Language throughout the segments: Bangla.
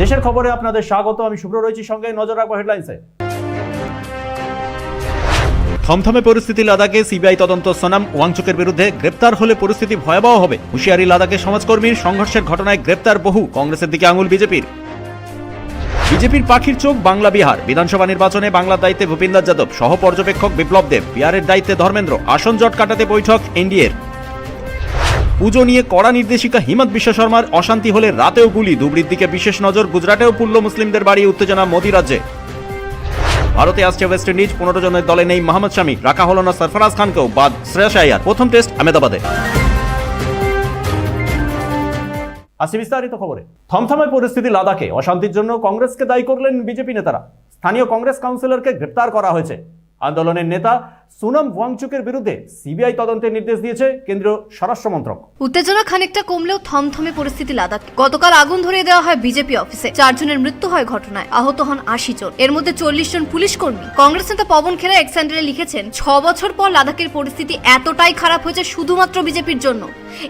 দেশের খবরে আপনাদের স্বাগত আমি শুভ্র রয়েছি সঙ্গে নজর রাখব হেডলাইন্সে থমথমে পরিস্থিতি লাদাখে সিবিআই তদন্ত সোনাম। ওয়াংচুকের বিরুদ্ধে গ্রেপ্তার হলে পরিস্থিতি ভয়াবহ হবে। হুঁশিয়ারি লাদাখে সমাজকর্মীর সংঘর্ষের ঘটনায় গ্রেপ্তার বহু। কংগ্রেসের দিকে আঙুল বিজেপির। বিজেপির পাখির চোখ বাংলা বিহার। বিধানসভা নির্বাচনে বাংলার দায়িত্বে ভূপিন্দর যাদব। সহ পর্যবেক্ষক বিপ্লব দেব। বিহারের দায়িত্বে ধর্মেন্দ্র। আসন জট কাটাতে বৈঠক এনডিএর। পুজো নিয়ে কড়া নির্দেশিকা হিমন্ত বিশ্ব শর্মার। অশান্তি হলে রাতেও গুলি। ধুবড়ির দিকে বিশেষ নজর। গুজরাটেও পুরল মুসলিমদের বাড়ি। উত্তেজনা মোদি রাজ্যে। ভারতে আসছে ওয়েস্ট ইন্ডিজ পনেরো জনের দলে নেই মোহাম্মদ শামি। রাখা হলো না সরফরাজ খানকেও, বাদ শ্রেয়স আয়ার। প্রথম টেস্ট আহমেদাবাদে। আসি বিস্তারিত খবরে। পরিস্থিতি লাদাখে। অশান্তির জন্য কংগ্রেসকে দায়ী করলেন বিজেপি নেতারা। স্থানীয় কংগ্রেস কাউন্সিলরকে গ্রেপ্তার করা হয়েছে। আন্দোলনের নেতা সুনাম ওয়াংচুকের বিরুদ্ধে সিবিআই তদন্তের নির্দেশ দিয়েছে কেন্দ্রীয় স্বরাষ্ট্র মন্ত্রক। উত্তেজনা খানিকটা কমলেও থমথমে পরিস্থিতি লাদাখ। গতকাল আগুন ধরিয়ে দেওয়া হয় বিজেপি অফিসে। চারজনের মৃত্যু হয় ঘটনায়। আহত হন আশি জন। এর মধ্যে চল্লিশ জন পুলিশ কর্মী। কংগ্রেস নেতা পবন খেরা এক স্যান্ডেলে লিখেছেন, ছ বছর পর লাদাখের পরিস্থিতি এতটাই খারাপ হয়েছে শুধুমাত্র বিজেপির জন্য।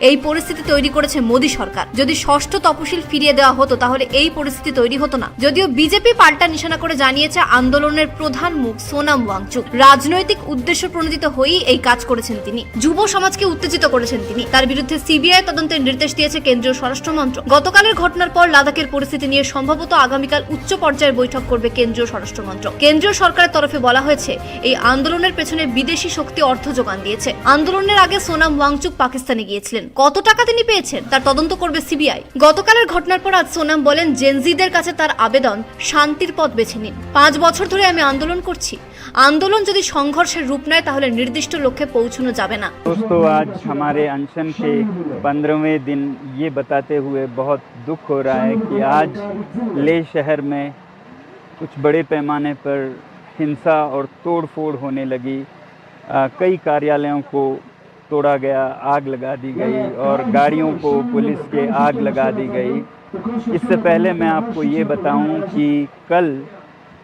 এই পরিস্থিতি তৈরি করেছে মোদী সরকার। যদি ষষ্ঠ তপশিল ফিরিয়ে দেওয়া হতো, তাহলে এই পরিস্থিতি তৈরি হতো না। যদিও বিজেপি পাল্টা নিশানা করে জানিয়েছে আন্দোলনের প্রধান মুখ সোনাম ওয়াংচুক। রাজনৈতিক উদ্দেশ্য প্রণোদিত হয়েই এই কাজ করেছেন তিনি। যুব সমাজকে উত্তেজিত করেছেন তিনি। তার বিরুদ্ধে সিবিআই তদন্তের নির্দেশ দিয়েছে কেন্দ্রীয় স্বরাষ্ট্র মন্ত্রক। গতকালের ঘটনার পর লাদাখের পরিস্থিতি নিয়ে সম্ভবত আগামীকাল উচ্চ পর্যায়ের বৈঠক করবে কেন্দ্রীয় স্বরাষ্ট্র মন্ত্রক। কেন্দ্রীয় সরকারের তরফে বলা হয়েছে, এই আন্দোলনের পেছনে বিদেশি শক্তি অর্থ যোগান দিয়েছে। আন্দোলনের আগে সোনাম ওয়াংচুক পাকিস্তানে গিয়েছিলেন। কত টাকা তিনি পেয়েছেন তার তদন্ত করবে সিবিআই। গতকালের ঘটনার পর আজ সোনাম বলেন, জেনজিদের কাছে তার আবেদন শান্তির পথ বেছে নিন। পাঁচ বছর ধরে আমি আন্দোলন করছি। আন্দোলন যদি সংঘর্ষের রূপ নেয় তাহলে নির্দিষ্ট লক্ষ্যে পৌঁছানো যাবে না दोस्तों आज हमारे अनशन के पंद्रहवें दिन ये बताते हुए बहुत दुख हो रहा है कि आज ले शहर में कुछ बड़े पैमाने पर हिंसा और तोड़ फोड़ होने लगी आ, कई कार्यालयों को तोड़ा गया आग लगा दी गई और गाड़ियों को पुलिस के आग लगा दी गई इससे पहले मैं आपको ये बताऊं कि कल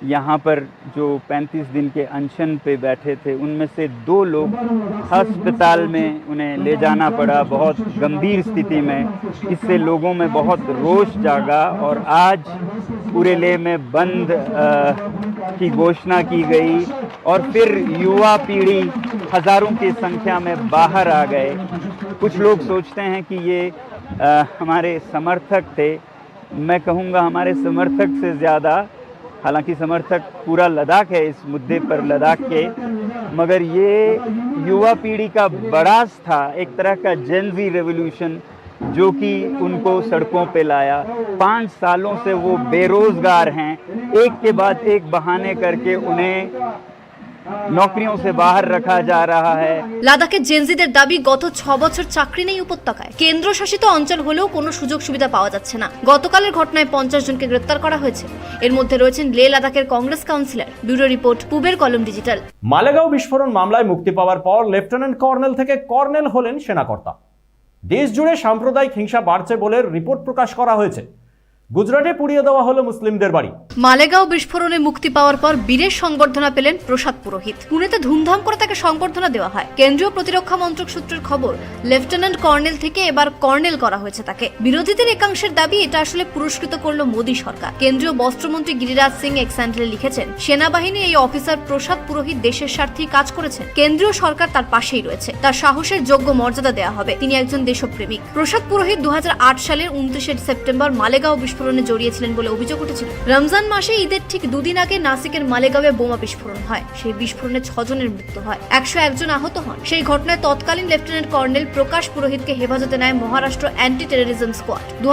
यहाँ पर जो 35 दिन के अनशन पे बैठे थे उनमें से दो लोग अस्पताल में उन्हें ले जाना पड़ा बहुत गंभीर स्थिति में। इससे लोगों में बहुत रोष जागा और आज पूरे ले में बंद अ, की घोषणा की गई और फिर युवा पीढ़ी हज़ारों की संख्या में बाहर आ गए। कुछ लोग सोचते हैं कि ये अ, हमारे समर्थक थे। मैं कहूँगा हमारे समर्थक से ज़्यादा हालाँकि समर्थक पूरा लद्दाख है इस मुद्दे पर लद्दाख के, मगर ये युवा पीढ़ी का बड़ास था, एक तरह का जेनजी रेवोल्यूशन जो कि उनको सड़कों पे लाया। पाँच सालों से वो बेरोजगार हैं, एक के बाद एक बहाने करके उन्हें নৌকরিও সে বাহার রাখা যা রাহা দাবি পাওয়া জনকে গ্রেপ্তার করা হয়েছে। এর মধ্যে রয়েছেন লে লাদাখের কংগ্রেস রিপোর্ট পুবের কলম ডিজিটাল। মালেগাঁও বিস্ফোরণ মামলায় মুক্তি পাওয়ার পর লেফটেন্যান্ট কর্নেল থেকে কর্নেল হলেন সেনাকর্তা। দেশ জুড়ে সাম্প্রদায়িক হিংসা বাড়ছে বলে রিপোর্ট প্রকাশ করা হয়েছে। গুজরাটে পুড়িয়ে দেওয়া হলো মুসলিমদের বাড়ি। মালেগাঁও বিস্ফোরণে মুক্তি পাওয়ার পর বীরের সংবর্ধনা পেলেন প্রসাদ পুরোহিত। পুনেতে ধুমধাম করে তাকে সংবর্ধনা দেওয়া হয়। কেন্দ্রীয় প্রতিরক্ষা মন্ত্রক সূত্রের খবর, লেফটেন্যান্ট কর্নেল থেকে এবার কর্নেল করা হয়েছে তাকে। বিরোধীদের একাংশের দাবি, এটা আসলে পুরস্কৃত করল মোদী সরকার। কেন্দ্রীয় বস্ত্রমন্ত্রী গিরিরাজ সিং এক স্যান্ডেলে লিখেছেন, সেনাবাহিনী এই অফিসার প্রসাদ পুরোহিত দেশের স্বার্থেই কাজ করেছেন। কেন্দ্রীয় সরকার তার পাশেই রয়েছে। তার সাহসের যোগ্য মর্যাদা দেওয়া হবে। তিনি একজন দেশপ্রেমিক। প্রসাদ পুরোহিত দু হাজার আট সালের উনত্রিশে সেপ্টেম্বর মালেগাঁও বিস্ফোরণে জড়িয়েছিলেন বলে অভিযোগ উঠেছিল। রমজান মাসে ঈদের ঠিক দুদিন আগে নাসিকের মালেগাঁওয়ে বোমা বিস্ফোরণ হয়। সেই বিস্ফোরণে ছজনের মৃত্যু হয়। একশো একজন আহত হন। সেই ঘটনায় তৎকালীন লেফটেন্যান্ট কর্নেল প্রকাশ পুরোহিতকে হেফাজতে নেয় মহারাষ্ট্র অ্যান্টি টেরোরিজম স্কোয়াড দু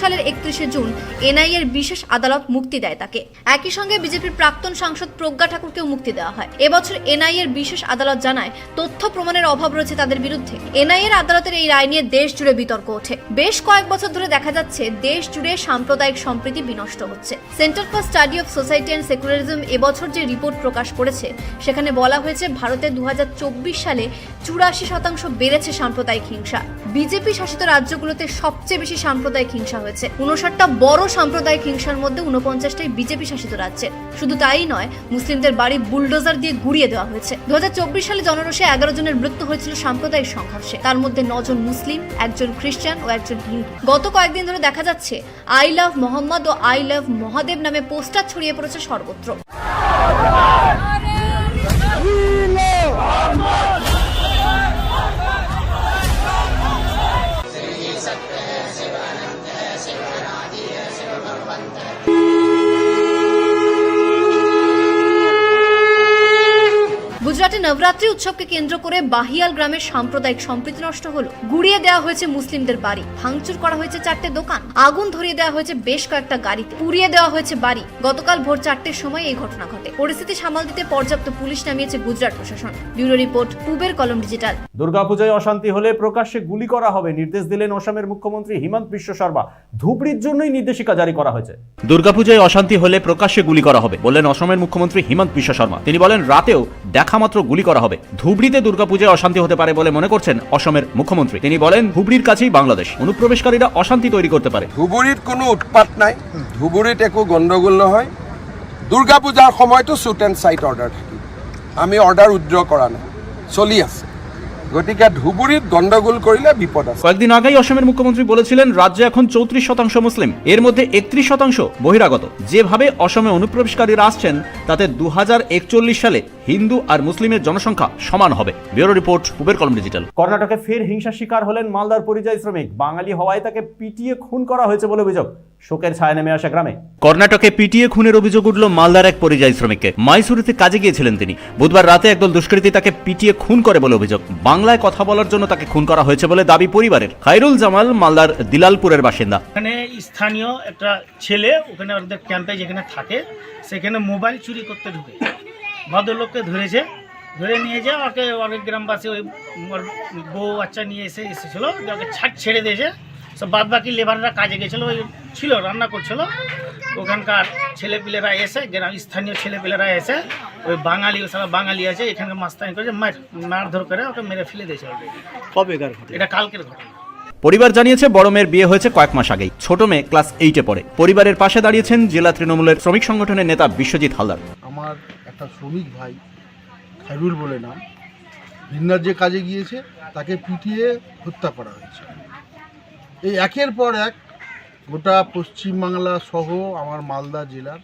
সালের একত্রিশে জুন এনআই এর বিশেষ আদালত মুক্তি দেয় তাকে। একই সঙ্গে বিজেপির প্রাক্তন সাংসদ প্রজ্ঞা ঠাকুরকেও মুক্তি দেওয়া হয়। এবছর এনআই এর বিশেষ আদালত জানায়, তথ্য প্রমাণের অভাব রয়েছে তাদের বিরুদ্ধে। এনআই এর আদালতের এই রায় নিয়ে দেশ জুড়ে বিতর্ক ওঠে। বেশ কয়েক বছর ধরে দেখা যাচ্ছে, দেশ জুড়ে সাম্প্রদায়িক সম্প্রীতি বিনষ্ট হচ্ছে। Centre for study of society and secularism এবছর যে রিপোর্ট প্রকাশ করেছে, সেখানে বলা হয়েছে ভারতে দু হাজার চব্বিশ সালে চুরাশি শতাংশ বেড়েছে সাম্প্রদায়িক হিংসা। বিজেপি শাসিত রাজ্যগুলোতে সবচেয়ে বেশি সাম্প্রদায়িক হিংসা হয়েছে। উনষাটটা বড় সাম্প্রদায়িক হিংসার মধ্যে উনপঞ্চাশটাই বিজেপি শাসিত রাজ্যে। শুধু তাই নয়, মুসলিমদের বাড়ি বুলডোজার দিয়ে গুড়িয়ে দেওয়া হয়েছে। দু হাজার চব্বিশ সালে জনরোষে এগারো জনের মৃত্যু হয়েছিল সাম্প্রদায়িক সংঘর্ষে। তার মধ্যে নজন মুসলিম, একজন খ্রিস্টান ও একজন হিন্দু। গত কয়েকদিন ধরে দেখা যাচ্ছে আই লাভ মোহাম্মদ ও আই লাভ মহাদেব নামে পোস্টার ছড়িয়ে পড়েছে সর্বত্র। নবরাত্রি উৎসবকে কেন্দ্র করে বাহিয়াল গ্রামের সাম্প্রদায়িক সম্প্রীতি নষ্ট হলো। গুড়িয়ে দেওয়া হয়েছে মুসলিমদের বাড়ি। ভাঙচুর করা হয়েছে চারটে দোকান। আগুন ধরিয়ে দেওয়া হয়েছে বেশ কয়েকটা গাড়িতে। পুড়িয়ে দেওয়া হয়েছে বাড়ি। গতকাল ভোর চারটের সময় এই ঘটনা ঘটে। পরিস্থিতি সামাল দিতে পর্যাপ্ত পুলিশ নামিয়েছে গুজরাট প্রশাসন। ব্যুরো রিপোর্ট পূবের কলম ডিজিটাল। দুর্গাপূজায় অশান্তি হলে প্রকাশ্যে গুলি করা হবে নির্দেশ দিলেন অসমের মুখ্যমন্ত্রী হিমন্ত বিশ্ব শর্মা। ধুবড়ির জন্যই নির্দেশিকা জারি করা হয়েছে। দুর্গাপূজায় অশান্তি হলে প্রকাশ্যে গুলি করা হবে বললেন অসমের মুখ্যমন্ত্রী হিমন্ত বিশ্ব শর্মা। তিনি বলেন রাতেও দেখা মাত্র গুলি করা হবে। ধুবড়িতে দুর্গাপূজায় অশান্তি হতে পারে বলে মনে করছেন অসমের মুখ্যমন্ত্রী। তিনি বলেন ধুবড়ির কাছেই বাংলাদেশ। অনুপ্রবেশকারীরা অশান্তি তৈরি করতে পারে। ধুবুৰীত কোনো উৎপাত নাই। ধুবুৰীত একো গণ্ডগোল নহয়। দুৰ্গা পূজাৰ সময়তো শ্বুট এণ্ড চাইট অৰ্ডাৰ থাকিব আমি অৰ্ডাৰ উইড্ৰ কৰা নাই। চলি আছে। গতিকে ধুবুৰীত গণ্ডগোল কৰিলে বিপদ আছে। কয়েকদিন আগেই অসমের মুখ্যমন্ত্রী বলেছিলেন রাজ্যে এখন চৌত্রিশ শতাংশ মুসলিম। এর মধ্যে একত্রিশ শতাংশ বহিরাগত। যেভাবে অসমে অনুপ্রবেশকারীরা আসছেন তাতে দু হাজার একচল্লিশ সালে হিন্দু আর মুসলিমের জনসংখ্যা সমান হবে। ব্যুরো রিপোর্ট পুবের কলম ডিজিটাল। কর্ণাটকে ফের হিংসার শিকার হলেন মালদার পরিযায়ী শ্রমিক। বাঙালি হওয়ায় তাকে পিটিয়ে খুন করা হয়েছে বলে অভিযোগ। শোকের ছায়া নেমে আসে গ্রামে। কর্ণাটকে পিটিয়ে খুনের অভিযোগ উঠল মালদার এক পরিযায়ী শ্রমিককে। মাইসুরিতে কাজে গিয়েছিলেন তিনি। বুধবার রাতে একদল দুষ্কৃতী তাকে পিটিয়ে খুন করে বলে অভিযোগ। বাংলায় কথা বলার জন্য তাকে খুন করা হয়েছে বলে দাবি পরিবারের। খাইরুল জামাল মালদার দিলালপুরের বাসিন্দা। ওখানে স্থানীয় একটা ছেলে ওখানে ওদের ক্যাম্পে যেখানে থাকে সেখানে মোবাইল চুরি করতে ঢুকে। ভদ্রলোককে ধরেছে ধরে নিয়ে যায় ওকে অনেক গ্রামবাসী ওই ওর বউ বাচ্চা নিয়ে এসে এসেছিল ওকে ছাট ছেড়ে দিয়েছে। সব বাদ বাকি লেবাররা কাজে গেছিল ওই ছিল রান্না করছিল। ওখানকার ছেলেপিলেরা এসে গ্রাম স্থানীয় ছেলেপিলেরা এসে ওই বাঙালি ও সারা বাঙালি আছে এখানকার মাস্তানি করেছে মার মারধর করে ওকে মেরে ফেলে দিয়েছে ঘটনা? এটা কালকের ঘটনা। পরিবার জানিয়েছে বড় মেয়ের বিয়ে হয়েছে কয়েক মাস আগেই। ছোট মেয়ে ক্লাস এইটে পড়ে। পরিবারের পাশে দাঁড়িয়েছেন জেলা তৃণমূলের শ্রমিক সংগঠনের নেতা বিশ্বজিৎ হালদার। আমার একটা শ্রমিক ভাই খাইরুল বলে নাম ভিন্নার যে কাজে গিয়েছে, তাকে পিটিয়ে হত্যা করা হয়েছে। এই একের পর এক গোটা পশ্চিমবাংলা সহ আমার মালদা জেলার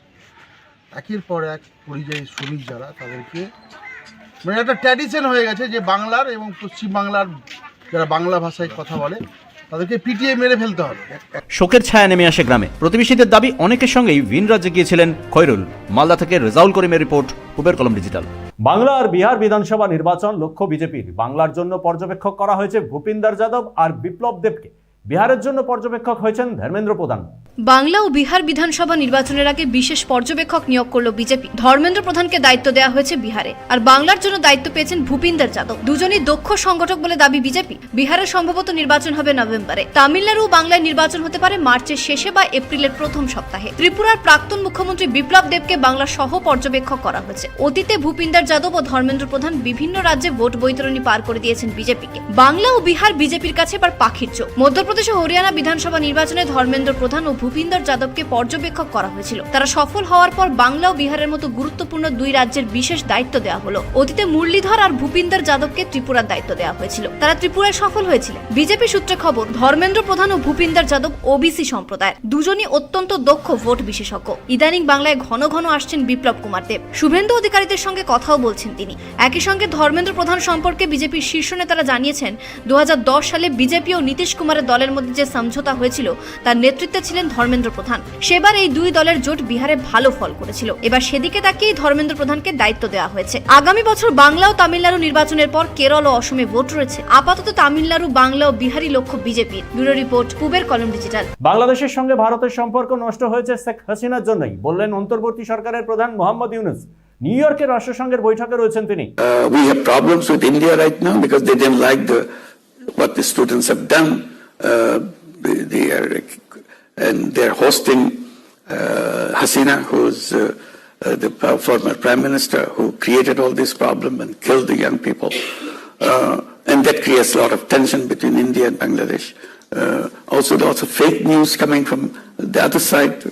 একের পর এক পরিযায়ী শ্রমিক যারা, তাদেরকে মানে একটা ট্র্যাডিশন হয়ে গেছে যে বাংলার এবং পশ্চিমবাংলার যারা বাংলা ভাষায় কথা বলে তাদেরকে পিটিয়ে মেরে ফেলতে হবে। শোকের ছায়া নেমে আসে গ্রামে। প্রতিবেশীদের দাবি অনেকের সঙ্গেই ভিন রাজ্যে গিয়েছিলেন খৈরুল। মালদা থেকে রেজাউল করিমের রিপোর্ট কুবের কলম ডিজিটাল। বাংলা আর বিহার বিধানসভা নির্বাচন লক্ষ্য বিজেপির। বাংলার জন্য পর্যবেক্ষক করা হয়েছে ভূপিন্দর যাদব আর বিপ্লব দেবকে। বিহারের জন্য পর্যবেক্ষক হয়েছেন ধর্মেন্দ্র প্রধান। বাংলা ও বিহার বিধানসভা নির্বাচনের আগে বিশেষ পর্যবেক্ষক নিয়োগ করল বিজেপি। ধর্মেন্দ্র প্রধানকে দায়িত্ব দেওয়া হয়েছে বিহারে। আর বাংলার জন্য দায়িত্ব পেয়েছেন ভূপিন্দর যাদব। দুজনই দক্ষ সংগঠক বলে দাবি বিজেপি। বিহারে সম্ভবত নির্বাচন হবে নভেম্বরে। তামিলনাড়ু বাংলায় নির্বাচন হতে পারে মার্চের শেষে বা এপ্রিলের প্রথম সপ্তাহে। ত্রিপুরার প্রাক্তন মুখ্যমন্ত্রী বিপ্লব দেবকে বাংলা সহ পর্যবেক্ষক করা হয়েছে। অতীতে ভূপিন্দর যাদব ও ধর্মেন্দ্র প্রধান বিভিন্ন রাজ্যে ভোট বৈতরণী পার করে দিয়েছেন বিজেপিকে। বাংলা ও বিহার বিজেপির কাছে এবার পাখির চোখ। মধ্যপ্রদেশ ও হরিয়ানা বিধানসভা নির্বাচনে ধর্মেন্দ্র প্রধান ও ভূপিন্দর যাদবকে পর্যবেক্ষক করা হয়েছিল। তারা সফল হওয়ার পর বাংলা ও বিহারের মতো গুরুত্বপূর্ণ দুই রাজ্যের বিশেষ দায়িত্ব দেওয়া হলো। অতীতে মুরলীধর আর ভূপিন্দর যাদবকে ত্রিপুরার দায়িত্ব দেওয়া হয়েছিল। তারা ত্রিপুরায় সফল হয়েছিলেন। বিজেপি সূত্রে খবর, ধর্মেন্দ্র প্রধান ও ভূপিন্দর যাদব ওবিসি সম্প্রদায় দুজনই অত্যন্ত দক্ষ ভোট বিশেষজ্ঞ। ইদানিং বাংলায় ঘন ঘন আসছেন বিপ্লব কুমার দেব। শুভেন্দু অধিকারীদের সঙ্গে কথাও বলছেন তিনি। একই সঙ্গে ধর্মেন্দ্র প্রধান সম্পর্কে বিজেপির শীর্ষ নেতারা জানিয়েছেন দু হাজার দশ সালে বিজেপি ও নীতিশ কুমারের দলের মধ্যে যে সমঝোতা হয়েছিল, তার নেতৃত্বে ছিলেন ধর্মেন্দ্র প্রধান। সেবার এই দুই দলের জোট বিহারে ভালো ফল করেছিল। এবার সেদিকে তাকিয়েই ধর্মেন্দ্র প্রধানকে দায়িত্ব দেওয়া হয়েছে। আগামী বছর বাংলা ও তামিলনাড়ু নির্বাচনের পর কেরল ও অসমে ভোট রয়েছে। আপাতত তামিলনাড়ু বাংলা ও বিহারি লক্ষ্য বিজেপির। ব্যুরো রিপোর্ট কুবের কলম ডিজিটাল। বাংলাদেশের সঙ্গে ভারতের সম্পর্ক নষ্ট হয়েছে শেখ হাসিনার জন্যই বললেন অন্তর্বর্তী সরকারের প্রধান মোহাম্মদ ইউনুস। নিউ ইয়র্কের রাষ্ট্রসংঘের বৈঠকে রয়েছেন তিনি। We have problems with India right now because they didn't like the, what the students have done. Uh, they, they are and they're hosting uh, Hasina, who's uh, uh, the former prime minister who created all this problem and killed the young people. Uh, and that creates a lot of tension between India and Bangladesh. Uh, also, lots of fake news coming from the other side,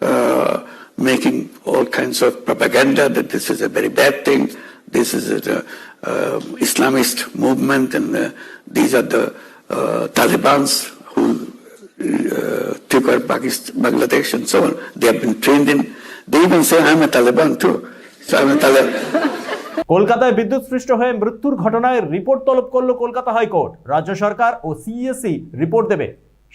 uh, making all kinds of propaganda that this is a very bad thing, this is an Islamist movement, and these are the Taliban's uh, took out Pakistan, Bangladesh, and so on. They have been trained in. They even say, "I'm a Taliban too." So I'm a Taliban. কলকাতায় বিদ্যুৎ সৃষ্ট হয়ে মৃত্যুর ঘটনায় রিপোর্ট তলব করল কলকাতা হাইকোর্ট রাজ্য সরকার ও সিএসসি রিপোর্ট দেবে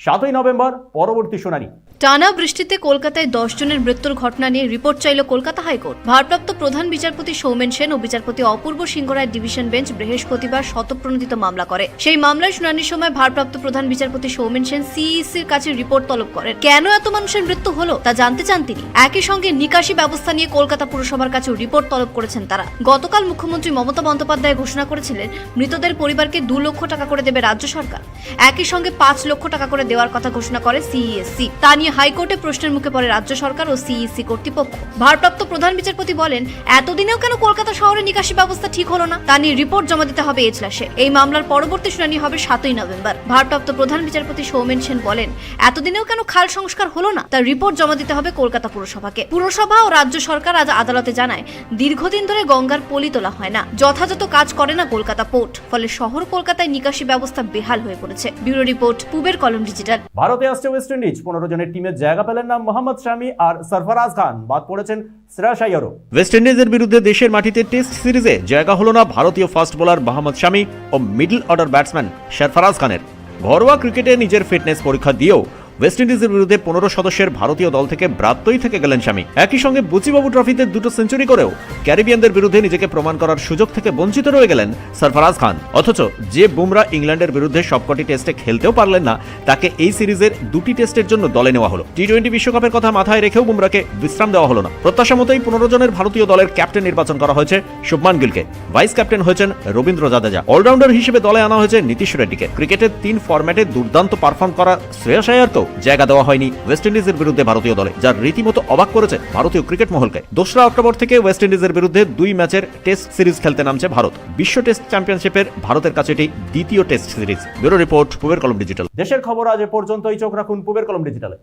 সাতই নভেম্বর, পরবর্তী শুনানি। টানা বৃষ্টিতে কলকাতায় দশ জনের মৃত্যুর ঘটনা নিয়ে রিপোর্ট চাইল কলকাতা হাইকোর্ট। ভারপ্রাপ্ত প্রধান বিচারপতি সৌমেন সেন ও বিচারপতি অপূর্ব সিংহ রায়ের ডিভিশন বেঞ্চ বৃহস্পতিবার শতপ্রণোদিত মামলা করে। সেই মামলায় শুনানির সময় ভারপ্রাপ্ত প্রধান বিচারপতি সৌমেন সেন সিইসির কাছে রিপোর্ট তলব করেন। কেন এত মানুষের মৃত্যু হলো তা জানতে চান তিনি। একই সঙ্গে নিকাশি ব্যবস্থা নিয়ে কলকাতা পুরসভার কাছেও রিপোর্ট তলব করেছেন তারা। গতকাল মুখ্যমন্ত্রী মমতা বন্দ্যোপাধ্যায় ঘোষণা করেছিলেন, মৃতদের পরিবারকে দু লক্ষ টাকা করে দেবে রাজ্য সরকার। একই সঙ্গে পাঁচ লক্ষ টাকা করে দেওয়ার কথা ঘোষণা করে সিইএসসি তা নিয়ে হাইকোর্টে প্রশ্নের মুখে পড়ে রাজ্য সরকার ও সিইসি কর্তৃপক্ষ। ভারপ্রাপ্ত প্রধান বিচারপতি বলেন, এতদিনেও কেন কলকাতা শহরে নিকাশি ব্যবস্থা ঠিক হলো না? তা নিয়ে রিপোর্ট জমা দিতে হবে এজলাসে এই মামলার পরবর্তী শুনানি হবে সাতই নভেম্বর। ভারপ্রাপ্ত প্রধান বিচারপতি সৌমেন সেন বলেন, এতদিনেও কেন খাল সংস্কার হলো না? তার রিপোর্ট জমা দিতে হবে কলকাতা পুরসভাকে। পুরসভা ও রাজ্য সরকার আজ আদালতে জানায়, দীর্ঘদিন ধরে গঙ্গার পলি তোলা হয় না। যথাযথ কাজ করে না কলকাতা পোর্ট। ফলে শহর কলকাতায় নিকাশি ব্যবস্থা বেহাল হয়ে পড়েছে। ব্যুরো রিপোর্ট, পুবের কলম ডিজিটাল। ভারতে আসছে ওয়েস্ট ইন্ডিজ পনেরো জনের টিমের জায়গা পেলেন না মোহাম্মদ শামি আর সরফরাজ খান। বাদ পড়েছেন শ্রেয়াস আইয়ারও ওয়েস্ট ইন্ডিজের বিরুদ্ধে দেশের মাটিতে টেস্ট সিরিজে জায়গা হলো না ভারতীয় ফাস্ট বোলার মোহাম্মদ শামি ও মিডল অর্ডার ব্যাটসম্যান সরফরাজ খানের। ঘরোয়া ক্রিকেটে নিজের ফিটনেস পরীক্ষা দিয়েও ওয়েস্ট ইন্ডিজের বিরুদ্ধে পনেরো সদস্যের ভারতীয় দল থেকে ব্রাত্যই থেকে গেলেন স্বামী। একই সঙ্গে বুচিবাবু ট্রফিতে দুটো সেঞ্চুরি করেও ক্যারিবিয়ানদের বিরুদ্ধে নিজেকে প্রমাণ করার সুযোগ থেকে বঞ্চিত রয়ে গেলেন সরফরাজ খান। অথচ যে বুমরা ইংল্যান্ডের বিরুদ্ধে সবকটি টেস্টে খেলতেও পারলেন না, তাকে এই সিরিজের দুটি টেস্টের জন্য দলে নেওয়া হলো। টি টোয়েন্টি বিশ্বকাপের কথা মাথায় রেখেও বুমরাকে বিশ্রাম দেওয়া হলো না। প্রত্যাশা মতোই পনেরো জনের ভারতীয় দলের ক্যাপ্টেন নির্বাচন করা হয়েছে শুভমান গিলকে। ভাইস ক্যাপ্টেন হয়েছেন রবীন্দ্র জাদেজা। অলরাউন্ডার হিসেবে দলে আনা হয়েছে নীতিশ রেড্ডিকে। ক্রিকেটের তিন ফরম্যাটে দুর্দান্ত পারফর্ম করা শ্রেয়স আয়ারকেও জায়গা দেওয়া হয়নি ওয়েস্ট ইন্ডিজের বিরুদ্ধে ভারতীয় দলে, যার রীতিমতো অবাক করেছে ভারতীয় ক্রিকেট মহলকে। দোসরা অক্টোবর থেকে ওয়েস্ট ইন্ডিজের বিরুদ্ধে দুই ম্যাচের টেস্ট সিরিজ খেলতে নামছে ভারত। বিশ্ব টেস্ট চ্যাম্পিয়নশিপের ভারতের কাছে এটি দ্বিতীয় test series. Bureau report Puber Kalom digital. দেশের খবর আজ এ পর্যন্তই। চোখ রাখুন পুবের কলম ডিজিটালে।